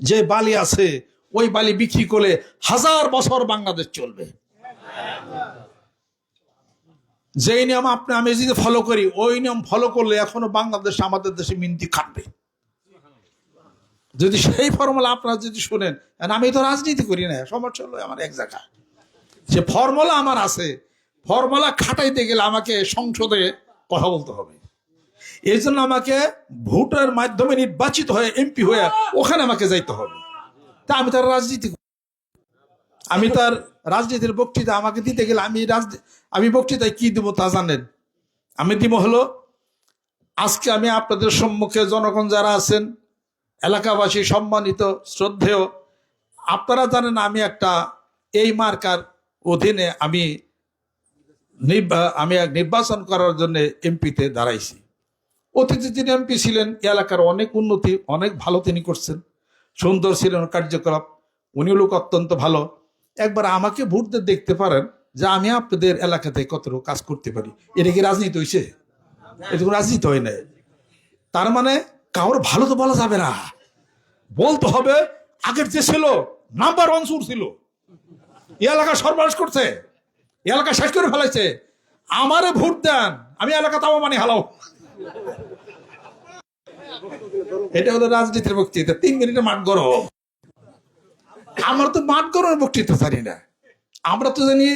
যে বালি আছে, ওই বালি বিক্রি করলে হাজার বছর বাংলাদেশ চলবে। যেই নিয়ম আপনি, আমি যদি ফলো করি, ওই নিয়ম ফলো করলে এখনও বাংলাদেশ আমাদের দেশে মিন্তি খাটবে। যদি সেই ফর্মুলা আপনারা যদি শুনেন আমি তো রাজনীতি করি না, সমস্যা হলো আমার এক জায়গা। সে ফর্মুলা আমার আছে ফর্মুলা খাটাইতে গেলে আমাকে সংসদে কথা বলতে হবে। এই জন্য আমাকে ভোটের মাধ্যমে নির্বাচিত হয়ে এমপি হয়ে ওখানে আমাকে যাইতে হবে। তা আমি তার রাজনীতি আমি তার রাজনীতির বক্তৃতা আমাকে দিতে গেলে আমি আমি বক্তৃতায় কি দেবো তা জানেন? আমি দিব হলো, আজকে আমি আপনাদের সম্মুখে জনগণ যারা আছেন, এলাকাবাসী সম্মানিত, শ্রদ্ধেয়, আপনারা জানেন আমি একটা এই মার্কার অধীনে আমি আমি এক নির্বাচন করার জন্য এমপিতে দাঁড়াইছি। অতীতে তিনি এমপি ছিলেন এলাকার অনেক উন্নতি, অনেক ভালো তিনি করছেন। সুন্দর ছিলেন কার্যকলাপ উনি লোক অত্যন্ত ভালো। একবার আমাকে ভোট দিয়ে দেখতে পারেন যে আমি আপনাদের এলাকাতে কতটুকু কাজ করতে পারি। এটা কি রাজনীতি হয়েছে এটা রাজনীতি হয় না তার মানে কারোর ভালো তো বলা যাবে না। বলতে হবে, আগের যে ছিল নাম্বার ওয়ান সুর ছিল। এলাকা সর্বনাশ করছে। এলাকা শেষ করে ফেলাইছে আমারে ভোট দেন। আমি এলাকা তাও মানে হালাও। এটা হলো রাজনীতির বক্তৃতা। তিন মিনিটের মাঠ গরম আমরা তো মাঠ গরমের বক্তৃতা জানি না। আমরা তো জানি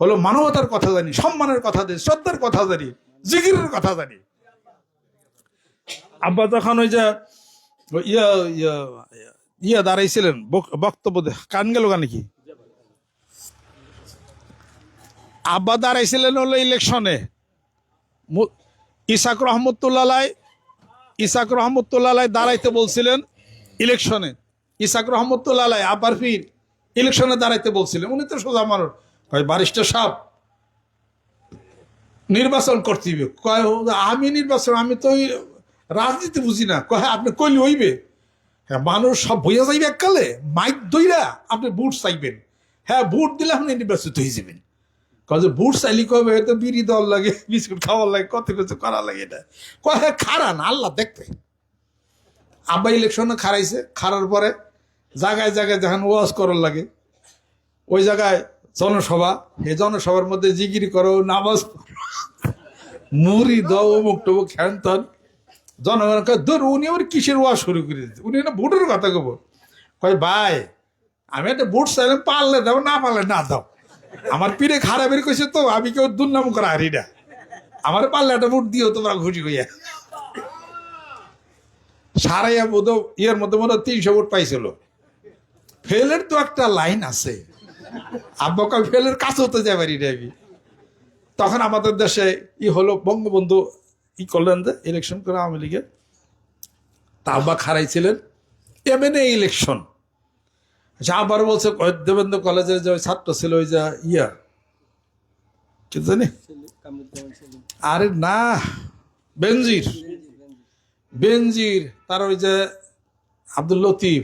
হলো মানবতার কথা জানি, সম্মানের কথা জানি, শ্রদ্ধার কথা জানি জিগিরের কথা জানি। আব্বা তখন ওই যে ইয়া ইয়া ইয়া দাঁড়াইছিলেন বক্তব্য কান গেল গান কি আব্বা দাঁড়াইছিলেন হলো ইলেকশনে। ইসাক রহমতুল্লাহ ইসাক রহমতুল্লাহ দাঁড়াইতে বলছিলেন ইলেকশনে। ইসাক রহমতুল্লাহ আবার ফির ইলেকশনে দাঁড়াইতে বলছিলেন। উনি তো সোজা মানুষ। কয় বারিস্টার সাহেব নির্বাচন করতে কয়, আমি নির্বাচন, আমি তো রাজনীতি বুঝি না। কয় আপনি কইলে হইবে। হ্যাঁ মানুষ সব বইয়া যাইবে এককালে। মাইক দইরা আপনি বুট চাইবেন। হ্যাঁ বুট দিলে আপনি নির্বাচিত হয়ে যাবেন। কয়ে বুট চাইলি কবে তো বিড়ি দল লাগে, বিস্কুট খাওয়ার লাগে, কত কিছু করা লাগে এটা? কয় হ্যাঁ খারান আল্লাহ দেখতে। আব্বা ইলেকশনে খারাইছে খারার পরে জায়গায় জায়গায় যখন ওয়াজ করার লাগে, ওই জায়গায় জনসভা, এই জনসভার মধ্যে জিগিরি করো, নামাজ মুড়ি দাও, অমুক টমুক হ্যান ত্যান। জনগণ কয়, ধর, উনি আবার কিসের ওয়াজ শুরু করে দিচ্ছে উনি না ভোটের কথা কব কয়, ভাই, আমি একটা ভোট চাইলাম, পারলে দাও, না পারলে না দাও। আমার পিড়ে খারাপের কইছে, তো আমি কেউ দুর্নাম করা হারি না। আমার পারলে একটা ভোট দিও তোমরা খুশি হইয়া। সারাইয়া বোধ ইয়ের মধ্যে মনে তিনশো ভোট পাইছিল। ফেলের তো একটা লাইন আছে। আব্বা কয়, ফেলের কাছেও হতে যাবে রে আমি। তখন আমাদের দেশে ই হলো, বঙ্গবন্ধু ই করলেন যে ইলেকশন করে আওয়ামী লীগে তা আব্বা খারাইছিলেন এমএনএ ইলেকশন আবার বলছে দেবেন্দ্র কলেজের যে ছাত্র ছিল, ওই যে ইয়া। কি জানি? আরে না, বেনজির। বেনজির, তার ওই যে আব্দুল লতিফ,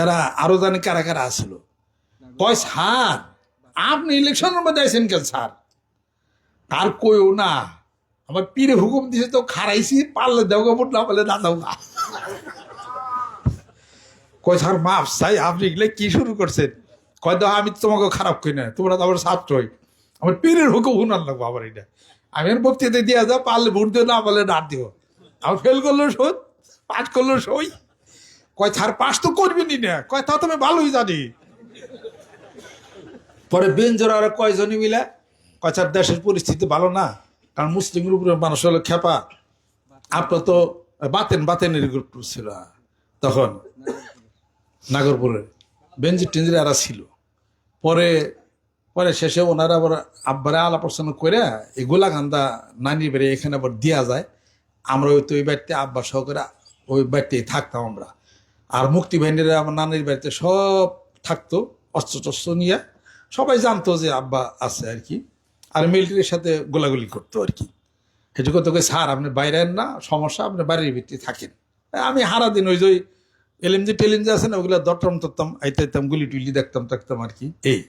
এরা আরও জানি কারা কারা আসলো কয়, স্যার, আপনি ইলেকশনের মধ্যে আছেন কেন, স্যার? তার কইও না। আমার পীরে হুকুম দিছে, তো খারাইছি, পারলে দেও গা না পারলে না দাও গা কয়, স্যার, মাফ চাই আপনি এগুলো কি শুরু করছেন? কয় দাও আমি তোমাকে খারাপ করি না, তোমরা তো আমার ছাত্রই। আমার পীরের হুকুম শুনার লাগবো আবার এটা। আমি আর বক্তৃতা দিয়া যাও, পারলে ভোট দিও, না পারলে ডাক দিও। আমার ফেল করল শোধ পাস করল সই। কয়, স্যার পাস তো করবেনই না। কয়, তা তুমি ভালোই জানি। পরে বেঞ্জোর আর কয়জনই মিলে, কয়, স্যার, দেশের পরিস্থিতি ভালো না, কারণ মুসলিমের উপরে মানুষ হলো খেপা। আপনার তো বাতেন, বাতেনের গ্রুপ ছিল। তখন নাগরপুরে। বেঞ্জি টেঞ্জির এরা ছিল। পরে পরে শেষে ওনারা আবার আব্বারে আলাপ করে এই গোলাকান্দা নানির বাড়ি এখানে আবার দেওয়া যায়। আমরা ওই তো ওই বাড়িতে আব্বা সহকারে ওই বাড়িতেই থাকতাম আমরা। আর মুক্তি বাহিনীরা আমার নানির বাড়িতে সব থাকতো অস্ত্র টস্ত্র নিয়ে। সবাই জানতো যে আব্বা আছে আর কি। আর মিলিটারির সাথে গোলাগুলি করতো আর কি। হেঁটু করতে কই, স্যার, আপনি বাইরে না, সমস্যা, আপনি বাড়ির ভিত্তি থাকেন। আমি হারা দিন ওই যে ওই এলিমজি টেলিমজি আছে না, ওগুলো দরটম তরতাম আইতে আইতাম গুলি টুলি দেখতাম দেখতাম আর কি। এই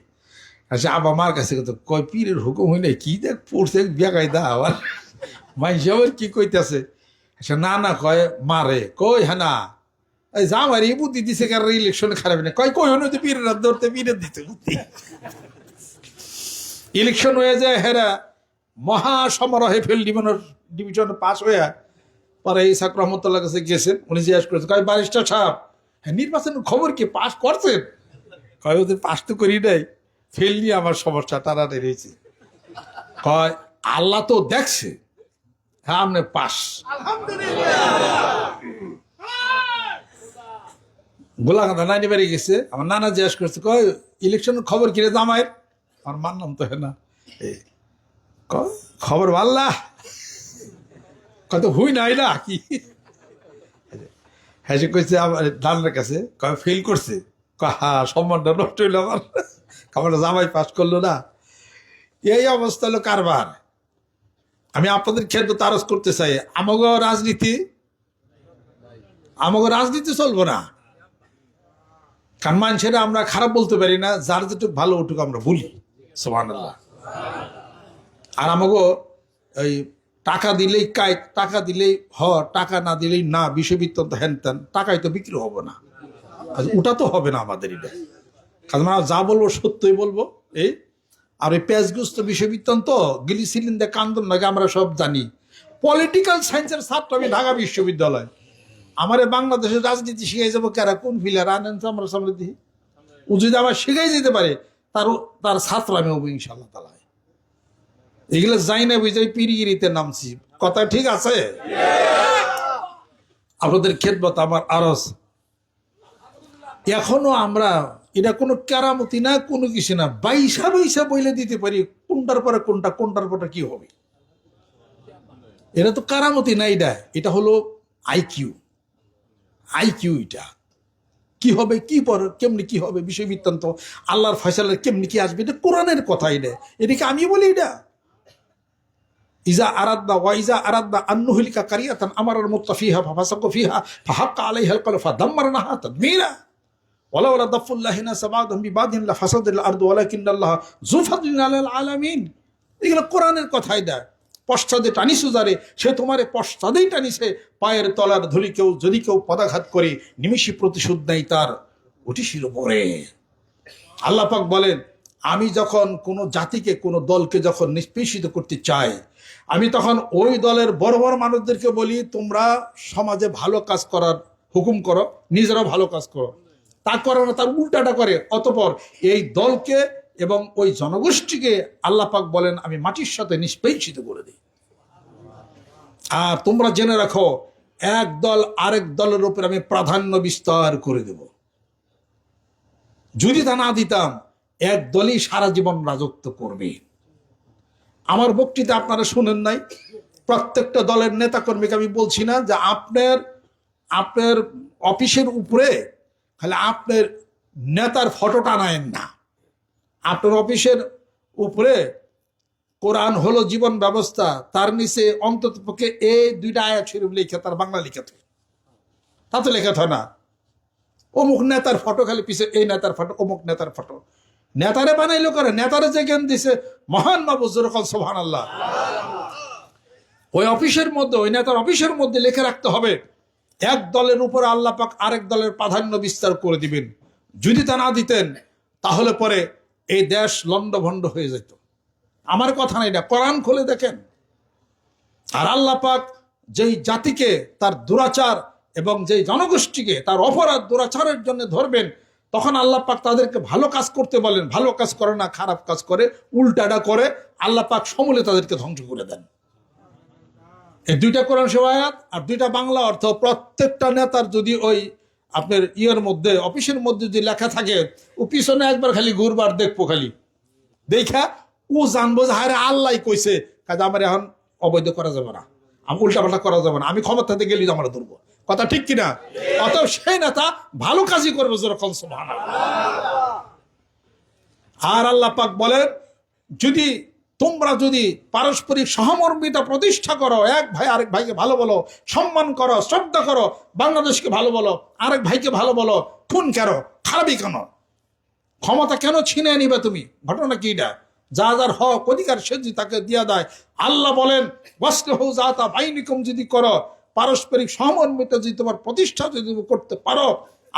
আচ্ছা আবার মার কাছে কত কয় পীরের হুকুম হই নাই, কি দেখ পড়ছে বেগাই দা আবার। মাইসে আবার কি কইতাছে। আচ্ছা না না কয়, মারে। কই হ্যাঁ না এই যা এই বুদ্ধি দিছে কার ইলেকশনে খারাপ না কয়, কই হলো বীরের ধরতে বীরের দিতে বুদ্ধি। ইলেকশন হয়ে যায় হেরা মহা সমারোহে ডিভিশন ডিভিশন পাস হয়ে পরে ইসাক রহমতুল্লাহ কাছে গেছেন, উনি জিজ্ঞাসা করেছেন, কয় বারিস্টার সাহেব হ্যাঁ নির্বাচনের খবর কি? পাস করছেন? কয়, ওদের পাস তো করি নাই। ফেল নিয়ে আমার সমস্যা টানাটানি রয়েছে কয়, আল্লাহ তো দেখছে। হ্যাঁ আপনি পাস গোলাকান্দা নাইনে বেড়ে গেছে, আমার নানা জিজ্ঞাসা করছে, কয়, ইলেকশনের খবর কিরে জামাইয়ের? আমার মানলাম তো হ্যাঁ না। খবর ভাল্লা কত হুই নাই না, কি? হ্যাঁ কইছে, আমার ডানের কাছে। কয়, ফেল করছে। হা, সম্মানটা নষ্ট হইল আমার। আমার জামাই পাস করল না। এই অবস্থা হলো কারবার। আমি আপনাদের ক্ষেত্রে তারস করতে চাই। আমাগো রাজনীতি আমাগো রাজনীতি চলবো না। কারণ মানুষেরা আমরা খারাপ বলতে পারি না, যার যেটুক ভালো ওটুকু আমরা বলি। সোমান আর আমাকে ওই টাকা দিলেই কায় টাকা দিলেই হ, টাকা না দিলেই না বিষয়বৃত্তান্ত হ্যান ত্যান টাকায় তো বিক্রি হবে না। ওটা তো হবে না আমাদের এটা। কারণ আমরা যা বলব সত্যই বলব, এই। আর ওই পেঁয়াজগ্রস্ত বিষয়বৃত্তান্ত গিলি সিলিন্ডার কান্দন নাকি আমরা সব জানি। পলিটিক্যাল সায়েন্সের ছাত্র আমি ঢাকা বিশ্ববিদ্যালয়। আমারে বাংলাদেশের রাজনীতি শিখাই যাব কারা কোন ফিলার আনেন আমরা সামনে দিই ও যদি আমার শিখাই যেতে পারে, তার তার ছাত্র আমি হব ইনশাল্লাহ তালায় এগুলো যাই না বুঝাই পিরিগিরিতে নামছি। কথা ঠিক আছে? আপনাদের খেদমত আমার আরস এখনও আমরা, এটা কোনো কেরামতি না, কোনো কিছু না, বাইসা বাইসা বইলে দিতে পারি, কোনটার পরে কোনটা, কোনটার পরে কি হবে? এটা তো কারামতি না এটা এটা হলো আইকিউ আইকিউ এটা। কি হবে, কি পর, কেমনি কি হবে বিষয় বৃত্তান্ত আল্লাহর ফয়সালের কেমনি কি আসবে, এটা কোরআনের কথা এটা। এটাকে আমি বলি এটা। ইজা আরাদনা ওয়াইজা আরাদনা আন্নুহিলিকা কারিয়াতান আমার মুক্তাফিহা ফাফাসাকুফিহা ফাহাক্কা আলাই হেলকাল ফাদাম্মার নাহা তদমিরা। ওলাউলা দফুল্লাহ সাবাদম বিবাদিল্লা ফাসাদুল্লাহ আর্দু ওয়ালাকিন্নাল্লাহ জুফাদুল্লাহ আলামিন। এগুলো কোরআনের কথাই দেয়। পশ্চাদে টানিস উজারে সে তোমারে পশ্চাদেই টানিছে। পায়ের তলার ধুলি কেউ, যদি কেউ পদাঘাত করে, নিমিষে প্রতিশোধ নেয় তার। উঠিছিল পরে। আল্লাপাক বলেন, আমি যখন কোনো জাতিকে, কোনো দলকে যখন নিষ্পেষিত করতে চাই আমি তখন ওই দলের বড় বড় মানুষদেরকে বলি, তোমরা সমাজে ভালো কাজ করার হুকুম করো নিজেরা ভালো কাজ করো। তা করে না তার উল্টাটা করে। অতপর এই দলকে এবং ওই জনগোষ্ঠীকে আল্লাহ পাক বলেন, আমি মাটির সাথে নিষ্পেষিত করে দিই। আর তোমরা জেনে রাখো, এক দল আরেক দলের উপর আমি প্রাধান্য বিস্তার করে দেব। যদি তা না দিতাম, এক দলই সারা জীবন রাজত্ব করবে। আমার বক্তৃতা আপনারা শুনেন নাই। প্রত্যেকটা দলের নেতাকর্মীকে আমি বলছি না যে আপনার আপনার অফিসের উপরে খালি আপনার নেতার ফটো টানায়েন না। আপনার অফিসের উপরে কোরআন হলো জীবন ব্যবস্থা, তার নিচে অন্তত পক্ষে এই দুইটা আয়াত শরীফ লিখে তার বাংলা লিখে থাকে। তা তো লেখা থাকে না, অমুক নেতার ফটো, খালি পিছে এই নেতার ফটো, অমুক নেতার ফটো। নেতারে বানাইলো করে, নেতারে যে জ্ঞান দিছে, মহান নবজুর সোহান আল্লাহ ওই অফিসের মধ্যে, ওই নেতার অফিসের মধ্যে লিখে রাখতে হবে, এক দলের উপরে আল্লাহ পাক আরেক দলের প্রাধান্য বিস্তার করে দিবেন। যদি তা না দিতেন, তাহলে পরে এই দেশ লণ্ডভণ্ড হয়ে যেত। আমার কথা না, কোরআন খুলে দেখেন। আর আল্লাহ পাক যেই জাতিকে তার দুরাচার এবং যেই জনগোষ্ঠীকে তার অপরাধ দুরাচারের জন্য ধরবেন তখন আল্লাহ পাক তাদেরকে ভালো কাজ করতে বলেন, ভালো কাজ করে না, খারাপ কাজ করে, উল্টাটা করে আল্লাহ পাক সমূলে তাদেরকে ধ্বংস করে দেন। এই দুইটা কোরআন সেবায়াত আর দুইটা বাংলা অর্থ প্রত্যেকটা নেতার যদি ওই আপনার ইয়ের মধ্যে, অফিসের মধ্যে যদি লেখা থাকে, ও পিছনে একবার খালি ঘুরবার দেখব খালি। দেখা, ও জানব যে হারে আল্লাহ কইছে। কাজে আমার এখন অবৈধ করা যাবে না। আমি উল্টাপাল্টা করা যাবে না। আমি ক্ষমতাতে গেলে আমরা ধরবো। কথা ঠিক কিনা? অত সেই নেতা ভালো কাজই করবে। আর আল্লাহ পাক বলেন, যদি তোমরা যদি পারস্পরিক সহমর্মিতা প্রতিষ্ঠা করো, এক ভাই আরেক ভাইকে ভালো বলো, সম্মান করো, শ্রদ্ধা করো, বাংলাদেশকে ভালো বলো, আরেক ভাইকে ভালো বলো, খুন কেন? খারাপই কেন? ক্ষমতা কেন ছিনে নিবে তুমি? ঘটনা কি এটা? যা যার হক, অধিকার সে তাকে দিয়া দেয়, আল্লাহ বলেন, ওয়াসলহু জাতা বাইনিকুম যদি করো পারস্পরিক সমন্বিত যদি তোমার প্রতিষ্ঠা যদি তুমি করতে পারো,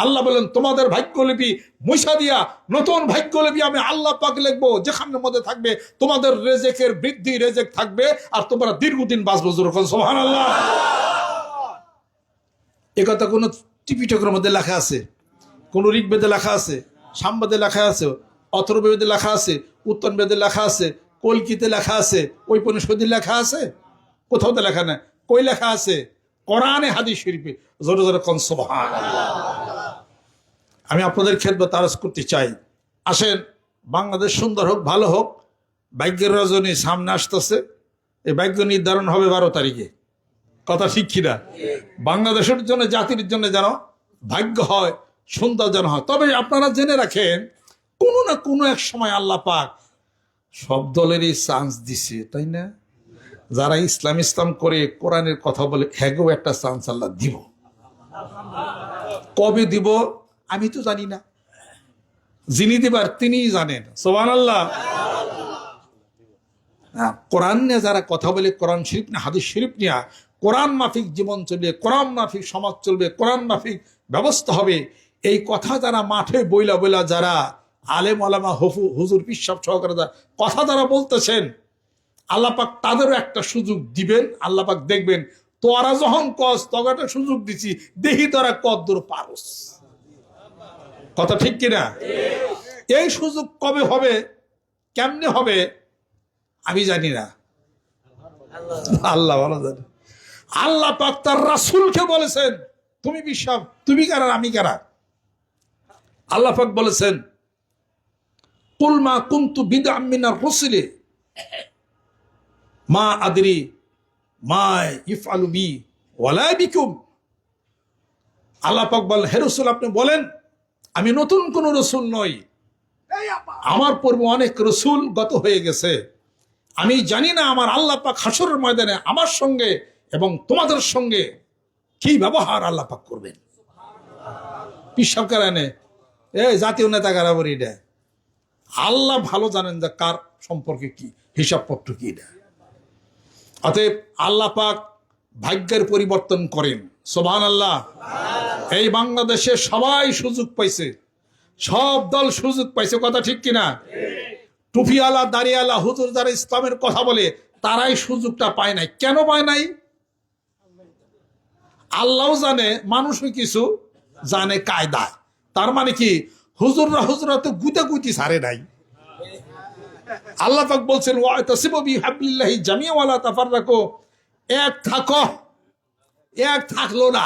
আল্লাহ বলেন, তোমাদের ভাগ্যলিপি মুছা দিয়া, নতুন ভাগ্যলিপি আমি আল্লাহ পাক লিখব, যেখানের মধ্যে থাকবে তোমাদের রেজেকের বৃদ্ধি, রেজেক থাকবে, আর তোমরা দীর্ঘদিন বাঁচবো যেরকম সোহান আল্লাহ এ কথা কোনো টিপিটকের মধ্যে লেখা আছে, কোনো ঋগ্বেদে লেখা আছে, সামবাদে লেখা আছে, অথর্ববেদে লেখা আছে উত্তর বেদে লেখা আছে, কলকিতে লেখা আছে, ঔপনিষদে লেখা আছে? কোথাও তো লেখা না কই লেখা আছে? কোরআনে হাদিস শরীফে। জোরে জোরে কন সুবহান আমি আপনাদের খেদমত আরজ করতে চাই। আসেন, বাংলাদেশ সুন্দর হোক, ভালো হোক, ভাগ্যের রজনী সামনে আসতেছে। এই ভাগ্য নির্ধারণ হবে বারো তারিখে। কথা ঠিক কিনা? বাংলাদেশের জন্য, জাতির জন্য যেন ভাগ্য হয়, সুন্দর যেন হয়। তবে আপনারা জেনে রাখেন, কোনো না কোনো এক সময় আল্লাহ পাক সব দলেরই চান্স দিছে, তাই না? যারা ইসলাম ইসলাম করে কোরআনের কথা বলে হ্যাগেও একটা চান্স আল্লাহ দিব। কবে দিব আমি তো জানি না। যিনি দিবার তিনিই জানেন। সোবান আল্লাহ হ্যাঁ, কোরআন নিয়ে যারা কথা বলে কোরআন শরীফ না হাদিস শরীফ নিয়ে কোরআন মাফিক জীবন চলবে কোরআন মাফিক সমাজ চলবে কোরআন মাফিক ব্যবস্থা হবে এই কথা যারা মাঠে বইলা বইলা যারা আলেম আলামা হফু হুজুর পিসাব সহকারে কথা যারা বলতেছেন আল্লাপাক তাদেরও একটা সুযোগ দিবেন। আল্লাপাক দেখবেন, তোরা যখন কস তখন একটা সুযোগ দিছি, দেখি তোরা কদ্দুর পারস। কথা ঠিক কিনা? এই সুযোগ কবে হবে, কেমনে হবে, আমি জানি না। আল্লাহ ভালো জানে। আল্লাহ পাক তার রাসুলকে বলেছেন, তুমি বিশ্বাস, তুমি কারা, আমি কারা? আল্লাহ পাক বলেছেন কুলমা কুন্তু বিদা মিনার রসিলে। মা আদরি মা ইফ আলু বি ওয়ালা বিকুম। আল্লাহ হে রসুল, আপনি বলেন, আমি নতুন কোন রসুল নই। আমার পূর্বে অনেক রসুল গত হয়ে গেছে। আমি জানি না আমার আল্লাহ পাক হাসরের ময়দানে আমার সঙ্গে এবং তোমাদের সঙ্গে কি ব্যবহার আল্লাহ পাক করবেন। পিসাব কারানে এ জাতীয় নেতা কারাবর এটা। আল্লাহ ভালো জানেন যে কার সম্পর্কে কি, হিসাবপত্র কি এটা। অতএব আল্লাহ পাক ভাগ্যের পরিবর্তন করেন। সোভান আল্লাহ এই বাংলাদেশে সবাই সুযোগ পাইছে। সব দল সুযোগ পাইছে, কথা ঠিক কিনা? টুপিওয়ালা দাঁড়িয়ালা হুজুর যারা ইসলামের কথা বলে, তারাই সুযোগটা পায় নাই। কেন পায় নাই? আল্লাহ জানে, মানুষও কিছু জানে কায়দা তার মানে কি? হুজুররা হুজুরা তো গুতে গুতি সারে নাই। আল্লাহ পাক বলছেন ওয়া তাসিবু বিহাবলিল্লাহি জামিয়া ওয়ালা তাফাররাকু। এক থাকো, এক থাকল না।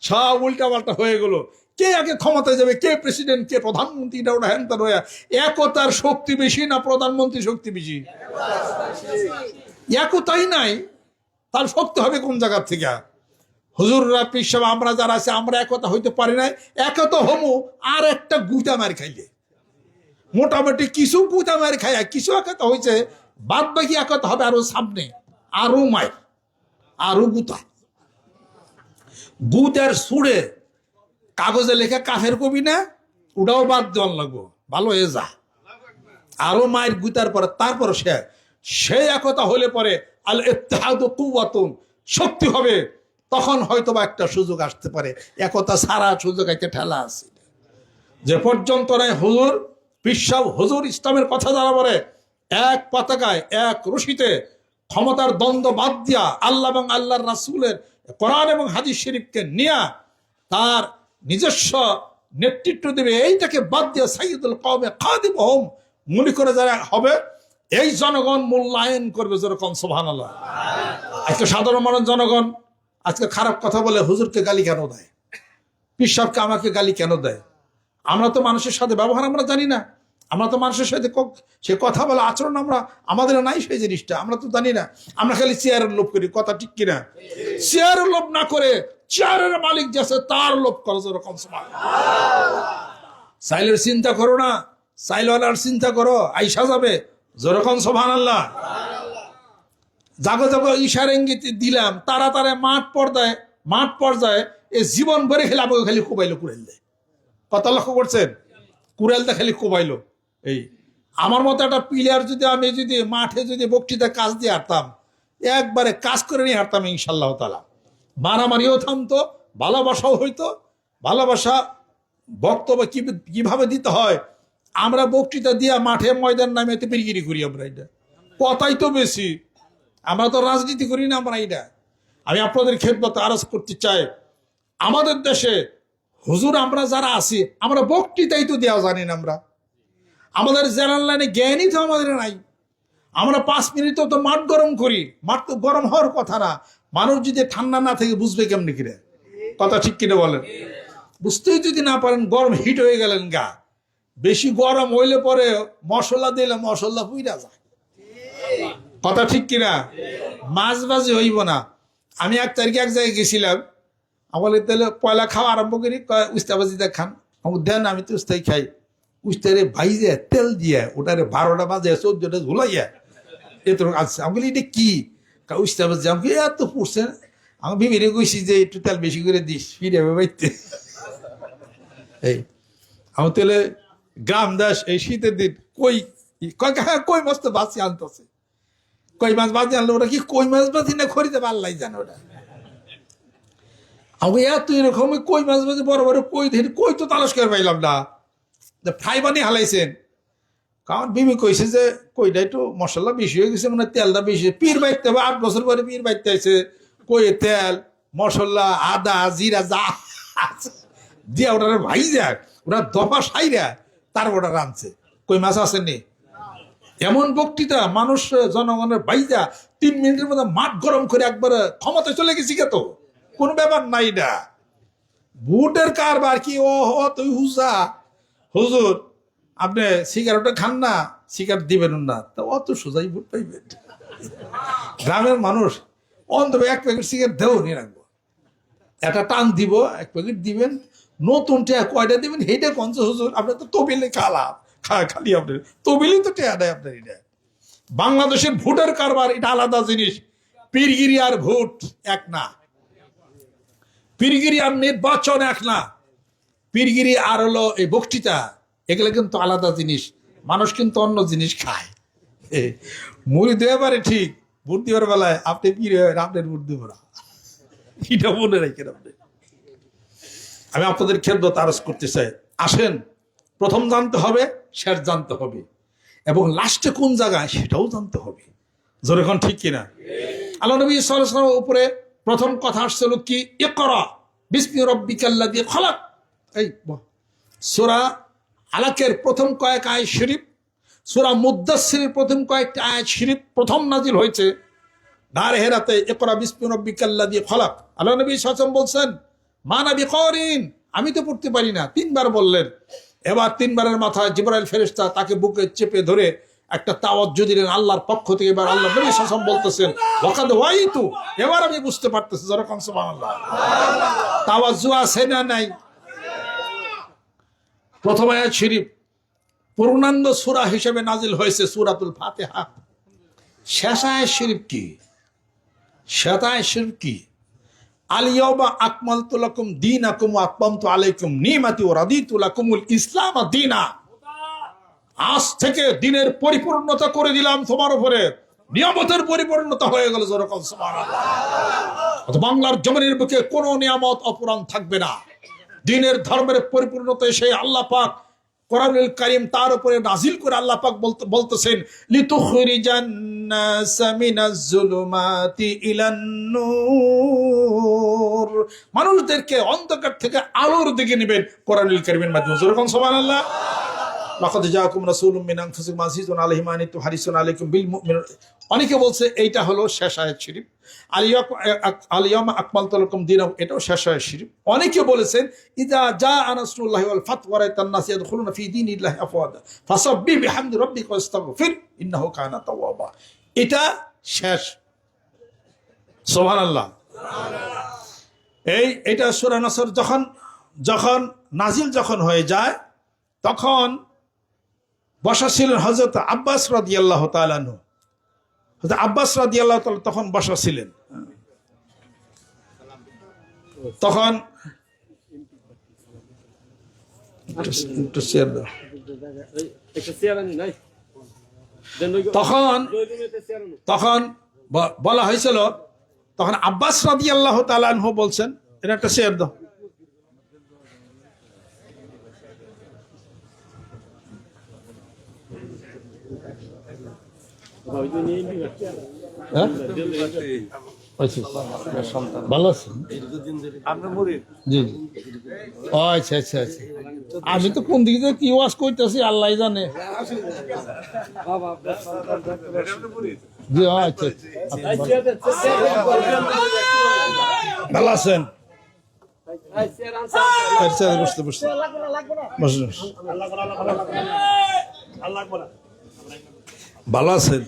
সব উল্টা পাল্টা হয়ে গেল। কে আগে ক্ষমতায় যাবে? কে প্রেসিডেন্ট কে প্রধানমন্ত্রী? এটা ওটা হ্যান হয়ে একতার শক্তি বেশি না প্রধানমন্ত্রী শক্তি বেশি? একতাই নাই। তার শক্তি হবে কোন জায়গার থেকে? হুজুররা পিসাব আমরা যারা আছে, আমরা একতা হইতে পারি নাই। একতা হমু আর একটা গুটা মার খাইলে। মোটামুটি কিছু গুটা মার খাই কিছু একতা হয়েছে বাদ বাকি একতা হবে আরও সামনে, আরও মায়ের আরও গুতা। গুতের সুরে কাগজে লেখা কাফের কবি না, ওটাও বাদ দেওয়ার লাগবো, ভালো হয়ে যা। আরও মায়ের গুতার পরে, তারপর সে সে একতা হলে পরে আল ইত্তেহাদ কুয়াতুন শক্তি হবে, তখন হয়তো বা একটা সুযোগ আসতে পারে, একতা সারা সুযোগ একটা ঠেলা আছে। যে পর্যন্ত নয় হুজুর বিশ্বাব হুজুর ইসলামের কথা যারা বলে, এক পতাকায়, এক রশিতে ক্ষমতার দ্বন্দ্ব বাদ দিয়া আল্লাহ এবং আল্লাহর রাসুলের কোরআন এবং হাদিস শরীফকে নিয়া তার নিজস্ব নেতৃত্ব দেবে, এইটাকে বাদ দিয়ে সাইদুল কমে খাদিম হোম মনে করে যারা হবে, এই জনগণ মূল্যায়ন করবে যেরকম সোভান আল্লাহ আজকে সাধারণ মানুষ জনগণ, আজকে খারাপ কথা বলে হুজুরকে গালি কেন দেয়? পিসাবকে আমাকে গালি কেন দেয়? আমরা তো মানুষের সাথে ব্যবহার আমরা জানি না। আমরা তো মানুষের সাথে সে কথা বলে আচরণ আমরা, আমাদের নাই সেই জিনিসটা, আমরা তো জানি না। আমরা খালি চেয়ারের লোভ করি, কথা ঠিক কিনা? চেয়ারের লোভ না করে চেয়ারের মালিক যে আছে, তার লোভ করো যেরকম সাইলের চিন্তা করো না সাইলওয়ালার চিন্তা করো, আইসা যাবে যেরকম সোভান আল্লাহ। জাগো জাগো ইশার ইঙ্গিত দিলাম, তারা তারা মাঠ পর্দায়, মাঠ পর্যায়ে এ জীবন ভরে খেলে আমাকে খালি কোবাইলো কুড়াইল দেয়। কথা লক্ষ্য করছেন? কুড়াইলটা খালি কোবাইলো। এই, আমার মতো একটা প্লেয়ার যদি আমি যদি মাঠে যদি বক্তৃতা কাজ দিয়ে আরতাম একবারে কাজ করে নিয়ে হারতাম ইনশাল্লাহ তালা মারামারিও থামতো, ভালোবাসাও হইতো, ভালোবাসা বক্তব্য কীভাবে দিতে হয়, আমরা বক্তৃতা দিয়া মাঠে ময়দান নামে এতে পেরিগিরি করি আমরা এটা। কথাই তো বেশি। আমরা তো রাজনীতি করি না আমরা এটা। আমি আপনাদের খেদমত আরজ করতে চাই। আমাদের দেশে হুজুর, আমরা যারা আছি, আমরা বক্তৃতাই তো দেওয়া জানি না আমরা। আমাদের জেনারেল লাইনে জ্ঞানই তো আমাদের নাই। আমরা পাঁচ মিনিট তো মাঠ গরম করি, মাঠ তো গরম হওয়ার কথা না। মানুষ যদি ঠান্ডা না থেকে, বুঝবে কেমনি কিরে? কথা ঠিক কিনে বলেন? বুঝতেই যদি না পারেন, গরম হিট হয়ে গেলেন গা। বেশি গরম হইলে পরে মশলা দিলে মশলা পুইরা যায়। কথা ঠিক কিনা? মাছ বাজি হইব না। আমি এক তারিখে এক জায়গায় গেছিলাম। আমার তাহলে পয়লা খাওয়া আরম্ভ করি। উস্তাবাজিটা খান। আমার দেন, আমি তো উস্তাই খাই। উস্তারে ভাইজে তেল দিয়ে, ওটারে বারোটা বাজে, চোদ্দটা ঝুলাইয়া এত আছে আমি বলি, এটা কি? উস্তা উস্তাবাজি আমাকে এত পড়ছে। আমি বিবিরে কইছি যে, একটু তেল বেশি করে দিস, ফিরে বাইতে। এই, আমি তাহলে গ্রাম দাস, এই শীতের দিন কই, কয় হ্যাঁ কই মাছ তো বাঁচি আনতেছে? কই মাছ বাঁচি আনলো ওটা কি কই মাছ বাঁচি না খরিতে পারলাই জানো ওটা? আমি এত এরকম কই মাছ বাজে বড় বড় কই কই তো তালাশ করে পাইলাম না। ফ্রাই হালাইছেন। কারণ বিমি কইছে যে, কইটা একটু মশলা বেশি হয়ে গেছে মানে তেলটা বেশি। পীর বাইতে হবে, আট বছর পরে পীর বাইতে আছে কই তেল, মশলা, আদা, জিরা, যা দিয়া ওটা ভাই যাক ওরা দফা সাইরা তার ওটা রাঁধছে। কই মাছ আসেনি এমন বক্তৃতা মানুষ, জনগণের বাইজা তিন মিনিটের মধ্যে মাঠ গরম করে একবার ক্ষমতায় চলে গেছি কে তো? কোনো ব্যাপার নাই না ভোটের কারবার কি? ও তুই হুসা। হুজুর, আপনি সিগারেটটা খান না, সিগারেট দিবেন না। তা অত সোজাই ভোট পাইবেন গ্রামের মানুষ, অন্তত এক প্যাকেট সিগারেট দেও, নিয়ে রাখব। একটা টান দিব, এক প্যাকেট দিবেন। নতুন টেয়া কয়টা দিবেন? সেইটা পঞ্চাশ হুজুর, আপনি তো তবিলে খালা খালি আপনার তবিলেই তো টেয়া দেয় আপনার এটা। বাংলাদেশের ভোটের কারবার, এটা আলাদা জিনিস। পীরগিরি আর ভোট এক না। পীরগিরি আর নির্বাচন এক না। পীরগিরি আর হলো এই বক্তৃতা, এগুলো কিন্তু আলাদা জিনিস। মানুষ কিন্তু অন্য জিনিস খায়। মুড়ি দেওয়া পারে ঠিক বুদ্ধি হওয়ার বেলায় আপনি পীর হয়ে আপনার দেবো না? এটা মনে রাখেন আপনি। আমি আপনাদের খেদ্য তারস করতে চাই। আসেন, প্রথম জানতে হবে, শেষ জানতে হবে। এবং লাস্টে কোন জায়গায় সেটাও জানতে হবে। যেরকম ঠিক কিনা? আল্লাহ নবী সাল্লাল্লাহু উপরে প্রথম কথা আসছিল কি এ করা বিসমি রব্বিকাল্লা দিয়ে খলাক। এই সোরা আলাকের প্রথম কয়েক আয় শরীফ, সোরা মুদাসিরের প্রথম কয়েকটি আয়াত শরীফ প্রথম নাজিল হয়েছে। ডার হেরাতে একরা বিসমি রব্বিকাল্লা দিয়ে খলাক। আল্লাহ নবী সাসম বলছেন, মা নবী করিন আমি তো পড়তে পারি না, তিনবার বললেন। এবার তিনবারের মাথায় জিবরাইল ফেরেশতা তাকে বুকে চেপে ধরে একটা তাওয়াজ্জ দিলেন আল্লাহর পক্ষ থেকে, এবার আল্লাহ নবী বলতেছেন এবার আমি বুঝতে পারতেছি যেরকম সুবহানাল্লাহ। আছে না নাই? প্রথম আয়াত শরীফ, পূর্ণাঙ্গ সূরা হিসেবে নাজিল হয়েছে সূরাতুল ফাতিহা। শেষ আয়াত শরীফ কি? আয়াত শরীফ কি? আলিয়াবা আকমাল তুলাকুম দিন আকুম আকমাম আলাইকুম নিমাতি ও রাদি তুলাকুমুল ইসলাম দিনা। আজ থেকে দিনের পরিপূর্ণতা করে দিলাম তোমার উপরে। নিয়ামতের পরিপূর্ণতা হয়ে গেল বাংলার জমিনের বুকে কোনো নিয়ামত অপরাণ থাকবে না। দিনের ধর্মের পরিপূর্ণতা সেই আল্লাহ পাক কারীম তার উপরে নাজিল করে আল্লাহ পাক বলতে বলতেছেন মানুষদেরকে অন্ধকার থেকে আলোর দিকে নেবেন কোরআনুল করিমের মাধ্যমে। যেরকম সুবহানাল্লাহ। লাকাদ রাসূলুম মিন আনফুসিকুম আজিজুন আলাইহি মা হারিসুন আলাইকুম বিল মুমিনিন। অনেকে বলছে এইটা হলো শেষ আয়াত শরীফ। আলিয়া আলিয়াম আকমাল তালাকুম দিন এটাও শেষ আয়াত শরীফ। অনেকে বলেছেন, ইদা জা আনাসরুল্লাহি ওয়াল ফাত ওয়া ইয়াদখুলুনা ফি ফাসাব্বিহ বিহামদি রাব্বিকা ওয়াস্তাগফির ইন্নাহু কানা তাওয়াবা। এটা শেষ। সুবহানাল্লাহ। এই, এটা সূরা নাসর যখন যখন নাজিল যখন হয়ে যায়, তখন বসা ছিলেন হজরত আব্বাস রাদি আল্লাহ তালানু হজরত আব্বাস রাদি আল্লাহ তখন বসা ছিলেন। তখন তখন তখন বলা হয়েছিল, তখন আব্বাস রাদি আল্লাহ তালানহ বলছেন এটা একটা শেয়ার দাও। হ্যাঁ? ভালো আছেন জি আচ্ছা আচ্ছা আমি তো কোন দিকে কি ওয়াজ করতেছি আল্লাহ জানে আচ্ছা। ভালো আছেন বসতে ভালো আছেন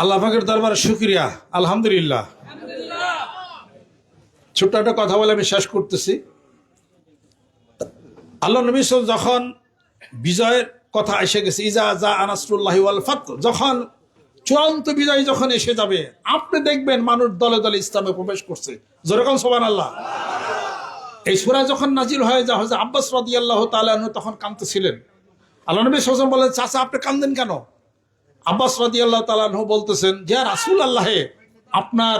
আল্লাহ দরবারে শুক্রিয়া, আলহামদুলিল্লাহ। ছোট্ট একটা কথা বলে আমি শেষ করতেছি। আল্লাহ নবী সাল যখন বিজয়ের কথা এসে গেছে, ইজা যা আনাসরুল্লাহি ওয়াল ফাত যখন চূড়ান্ত বিজয় যখন এসে যাবে, আপনি দেখবেন মানুষ দলে দলে ইসলামে প্রবেশ করছে। যেরকম সোবান আল্লাহ এই সুরা যখন নাজিল হয়ে যা হয়েছে আব্বাস রাদি আল্লাহ তালু তখন কাঁদতেছিলেন। আল্লাহ নবী সাল্লাম বলেন চাচা, আপনি কান্দেন কেন? আব্বাস রাদি আল্লাহ তালাহ বলতেছেন যে রাসুল আল্লাহে আপনার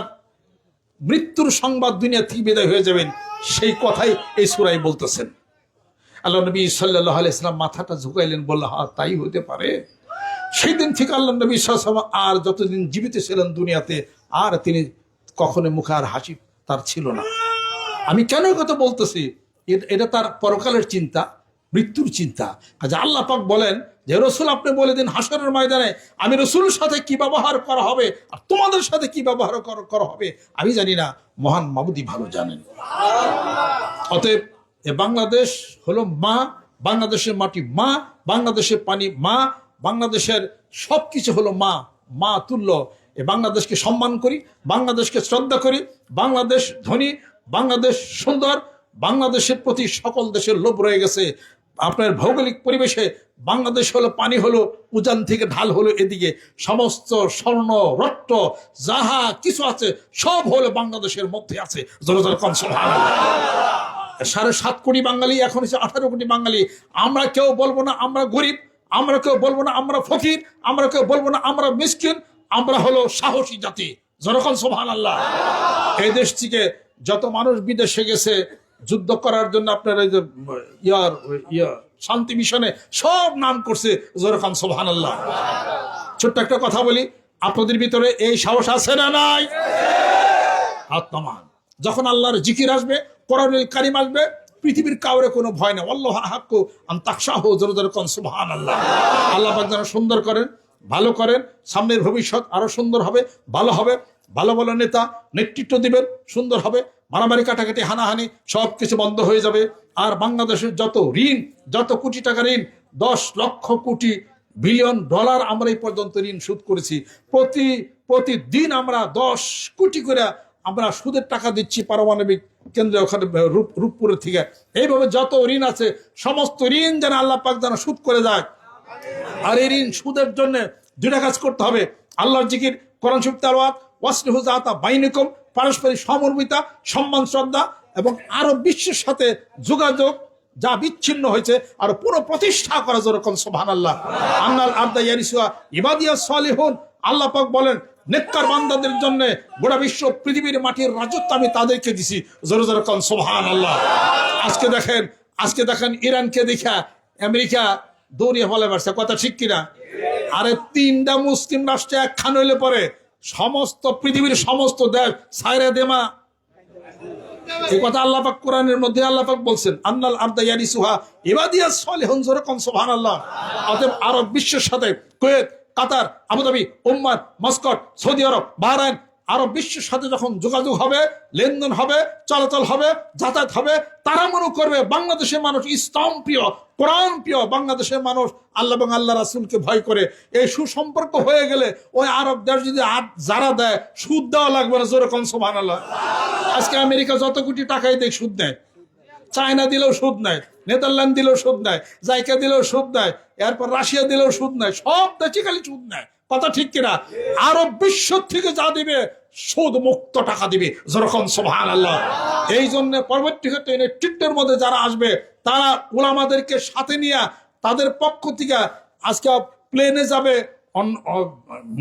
মৃত্যুর সংবাদ দুনিয়া থেকে বিদায় হয়ে যাবেন। সেই কথাই এই সুরাই বলতেছেন। আল্লাহ নবী সাল্লাহ ইসলাম মাথাটা ঝুঁকাইলেন বলল হা তাই হতে পারে। সেই দিন থেকে আল্লাহ নবী সাল্লাম আর যতদিন জীবিত ছিলেন দুনিয়াতে, আর তিনি কখনো মুখে আর হাসি তার ছিল না। আমি কেন কথা বলতেছি? এটা তার পরকালের চিন্তা। মৃত্যুর চিন্তা। কাজে আল্লাহ পাক বলেন যে, রসুল, আপনি বলে দিন হাসরের ময়দানে আমি রসুলের সাথে কি ব্যবহার করা হবে আর তোমাদের সাথে কি ব্যবহার করা হবে? আমি জানি না, মহান মাবুদি ভালো জানেন। অতএব এ বাংলাদেশ হলো মা, বাংলাদেশের মাটি মা, বাংলাদেশের পানি মা, বাংলাদেশের সব কিছু হলো মা মা তুল্য। এ বাংলাদেশকে সম্মান করি, বাংলাদেশকে শ্রদ্ধা করি, বাংলাদেশ ধনী, বাংলাদেশ সুন্দর, বাংলাদেশের প্রতি সকল দেশের লোভ রয়ে গেছে। আপনার ভৌগোলিক পরিবেশে বাংলাদেশ হলো, পানি হলো, উজান থেকে ঢাল হলো এদিকে। সমস্ত স্বর্ণ, রক্ত, যাহা কিছু আছে, সব হলো বাংলাদেশের মধ্যে আছে। সাড়ে সাত কোটি বাঙালি, এখন হচ্ছে আঠারো কোটি বাঙালি। আমরা কেউ বলব না আমরা গরিব, আমরা কেউ বলব না আমরা ফকির, আমরা কেউ বলব না আমরা মিসকিন, আমরা হলো সাহসী জাতি। যেরকম সোভান আল্লাহ এই দেশ থেকে যত মানুষ বিদেশে গেছে যুদ্ধ করার জন্য আপনার এই যে ইয়ার ইয়া, শান্তি মিশনে সব নাম করছে যেরকম সোভান আল্লাহ ছোট্ট একটা কথা বলি, আপনাদের ভিতরে এই সাহস আছে না নাই? আত্মমান। যখন আল্লাহর জিকির আসবে কোরআনুল কারিম আসবে, পৃথিবীর কাউরে কোনো ভয় নেই। আল্লাহ হাক্কু আন্তাকশাহ জোর জোর কন সুবহান আল্লাহ আল্লাহ পাক যেন সুন্দর করেন, ভালো করেন, সামনের ভবিষ্যৎ আরও সুন্দর হবে, ভালো হবে। ভালো ভালো নেতা নেতৃত্ব দিবেন, সুন্দর হবে। মারামারি কাটাকাটি, হানাহানি সব কিছু বন্ধ হয়ে যাবে। আর বাংলাদেশের যত ঋণ, যত কোটি টাকা ঋণ, দশ লক্ষ কোটি বিলিয়ন ডলার আমরা এই পর্যন্ত ঋণ শোধ করেছি। প্রতি, প্রতিদিন আমরা দশ কোটি করে আমরা সুদের টাকা দিচ্ছি পারমাণবিক কেন্দ্রে ওখানে, রূপ, রূপপুরের থেকে। এইভাবে যত ঋণ আছে, সমস্ত ঋণ যেন আল্লাহ পাক যেন সুদ করে যায় আর এই ঋণ সুদের জন্য দুটা কাজ করতে হবে। আল্লাহর জিকির, কোরআন শরীফ তেলাওয়াত, ওয়াসলিহু যাতা বাইনিকুম পারস্পরিক সমর্মিতা সম্মান, শ্রদ্ধা এবং আরও বিশ্বের সাথে যোগাযোগ যা বিচ্ছিন্ন হয়েছে আর পুরো প্রতিষ্ঠা করা যেরকম সোভান আল্লাহ আন্নাল আর্দা ইয়ারিসুয়া ইবাদিয়া সালিহুন। আল্লাহ পাক বলেন, নেককার বান্দাদের জন্য গোটা বিশ্ব পৃথিবীর মাটির রাজত্ব আমি তাদেরকে দিছি। জোরে জোরে কন সোভান আল্লাহ আজকে দেখেন আজকে দেখেন ইরানকে দেখা, আমেরিকা দৌড়িয়ে ফলে পারছে কথা ঠিক কিনা? আরে তিনটা মুসলিম রাষ্ট্রে একখান হইলে পরে সমস্ত পৃথিবীর সমস্ত দেশ সাইরা দেমা এই কথা আল্লাপাক কোরআনের মধ্যে আল্লাপাক বলছেন, আন্নাল আরদা ইয়ারিসুহা ইবাদিয়াস সালিহুন যুরকান সুবহানাল্লাহ। অতএব আরব বিশ্বের সাথে Kuwait, Qatar, Abu Dhabi Oman Muscat, Saudi Arab, Bahrain আরব বিশ্বের সাথে যখন যোগাযোগ হবে, লেনদেন হবে, চলাচল হবে, যাতায়াত হবে তারা মনে করবে, বাংলাদেশের মানুষ ইসলাম প্রিয় কোরআন প্রিয় বাংলাদেশের মানুষ আল্লাহ এবং আল্লাহ রাসুলকে ভয় করে। এই সুসম্পর্ক হয়ে গেলে ওই আরব দেশ যদি যারা দেয়, সুদ দেওয়া লাগবে না যেরকম আল্লাহ আজকে আমেরিকা যত কোটি টাকাই দেয়, সুদ নেয়। চায়না দিলেও সুদ নেয়, নেদারল্যান্ড দিলেও সুদ নেয়, জাইকা দিলেও সুদ নেয়, এরপর রাশিয়া দিলেও সুদ নেয়, সব দেশে খালি সুদ নেয়। কথা ঠিক কিনা? আরব বিশ্ব থেকে যা দিবে সুদ মুক্ত টাকা দিবে। যেরকম সোহান আল্লাহ এই জন্য পরবর্তী ক্ষেত্রে নেতৃত্বের মধ্যে যারা আসবে, তারা ওলামাদেরকে সাথে নিয়ে তাদের পক্ষ থেকে আজকে প্লেনে যাবে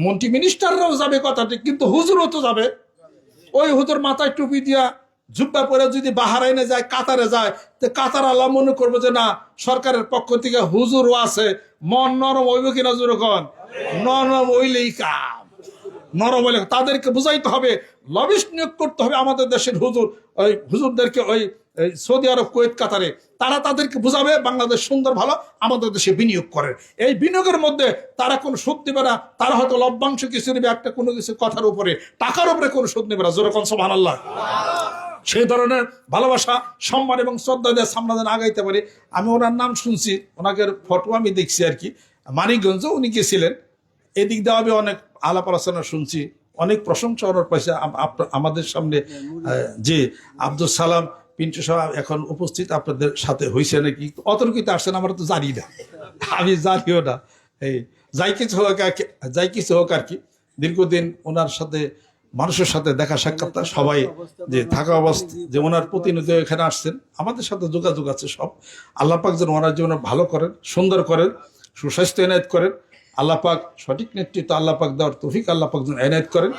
মন্ত্রী মিনিস্টাররাও যাবে কথাটি, কিন্তু হুজুরও তো যাবে। ওই হুজুর মাথায় টুপি দিয়া জুব্বা পরে যদি বাহারাইনে যায়, কাতারে যায়, তো কাতার আল্লাহ মনে করব যে না, সরকারের পক্ষ থেকে হুজুরও আছে, মন নরম হইব কিনা জোরকন নরম হইলেই কাম। নরম হইলে তাদেরকে বুঝাইতে হবে লবিস নিয়োগ করতে হবে আমাদের দেশের হুজুর, ওই হুজুরদেরকে ওই সৌদি আরব, কুয়েত, কাতারে। তারা তাদেরকে বুঝাবে, বাংলাদেশ সুন্দর, ভালো, আমাদের দেশে বিনিয়োগ করে। এই বিনিয়োগের মধ্যে তারা কোনো সুদ নেবে না, তারা হয়তো লভ্যাংশ কিছু নেবে, একটা কোনো কিছু কথার উপরে, টাকার উপরে কোনো সুদ নেবে না। যেরকম সোহান আল্লাহ সেই ধরনের ভালোবাসা, সম্মান এবং শ্রদ্ধা দিয়ে সামনে যেন আগাইতে পারি। আমি ওনার নাম শুনছি, ওনাকে ফটো আমি দেখছি আর কি। মানিকগঞ্জ উনি গেছিলেন। এদিক দিয়ে আমি অনেক আলাপ আলোচনা শুনছি, অনেক প্রশংসা ওনার পাশে আমাদের সামনে যে আব্দুল সালাম, পিন্টু সাহেব এখন উপস্থিত আপনাদের সাথে হয়েছে নাকি? অতর্কিত আসছেন, আমরা তো জানি না। আমি জানিও না। এই, যাই কিছু হোক যাই কিছু হোক আর কি, দীর্ঘদিন ওনার সাথে মানুষের সাথে দেখা সাক্ষাৎ সবাই যে থাকা অবস্থা যে ওনার প্রতিনিধি এখানে আসছেন আমাদের সাথে যোগাযোগ আছে সব। আল্লাহ পাক যেন ওনার জীবনে ভালো করেন সুন্দর করেন সুস্বাস্থ্য এনায়ত করেন। আল্লাহ পাক সঠিক নেতৃত্ব আল্লাহ পাক দেওয়ার তৌফিক আল্লাহ পাক যেন এনায়ত করেন।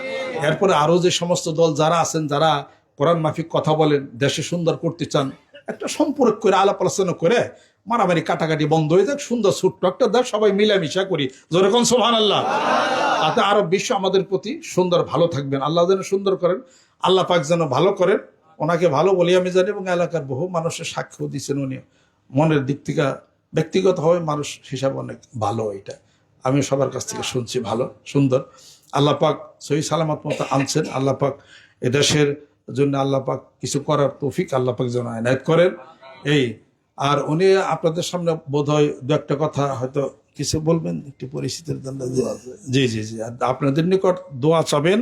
এরপরে আরও যে সমস্ত দল যারা আছেন যারা কোরআন মাফিক কথা বলেন দেশে সুন্দর করতে চান একটা সম্পর্ক করে আলাপ আলোচনা করে মারামারি কাটাকাটি বন্ধ হয়ে যাক, সুন্দর ছোট্ট একটা দেশ, সবাই মিলামিশা করি। যেরকম সোহান আল্লাহ তাতে আরও বিশ্ব আমাদের প্রতি সুন্দর ভালো থাকবেন। আল্লাহ যেন সুন্দর করেন, আল্লাহ পাক যেন ভালো করেন। ওনাকে ভালো বলি আমি জানি এবং এলাকার বহু মানুষের সাক্ষ্য দিচ্ছেন উনি। মনের দিক থেকে ব্যক্তিগতভাবে মানুষ হিসাবে অনেক ভালো এটা। আমি সবার কাছ থেকে শুনছি ভালো, সুন্দর। আল্লাহ পাক সহি সালামত মতো আনছেন। আল্লাহ পাক এ দেশের জন্য আল্লাহ পাক কিছু করার তৌফিক আল্লাহ পাক যেন এনায়ত করেন। এই আর উনি আপনাদের সামনে বোধ হয় দু একটা কথা হয়তো কিছু বলবেন একটি পরিস্থিতির জন্য জি জি জি। আপনাদের নিকট দোয়া চাবেন।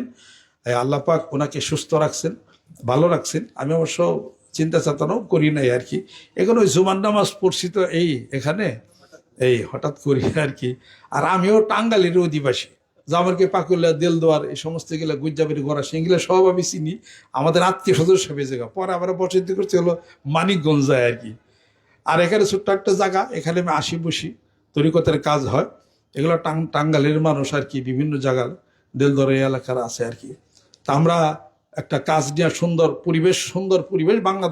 এই আল্লাহ পাক ওনাকে সুস্থ রাখছেন ভালো রাখছেন। আমি অবশ্য চিন্তা চেতনাও করি নাই আর কি। এখন ওই জুমান নামাজ পড়ছি তো এই এখানে এই হঠাৎ করি আর কি। আর আমিও টাঙ্গালির অধিবাসী। জামারকে পাকুল্লা দেলদোয়ার এই সমস্ত গেলে গুজ্জাবাড়ি গড়া সেগুলো সব আমি চিনি। আমাদের আত্মীয় সদস্য বেজে গা পরে আমরা বসতি করছি হলো মানিকগঞ্জায় আর কি। আর এখানে ছোট্ট একটা জায়গা, এখানে আমি আসি বসি, তরিকতের কাজ হয়। এগুলো টাং, টাঙ্গালের মানুষ আর কি, বিভিন্ন জায়গার দেলদরে এলাকার আছে আর কি। তা আমরা একটা কাজ নিয়ে সুন্দর পরিবেশ সুন্দর পরিবেশ বাংলাদেশ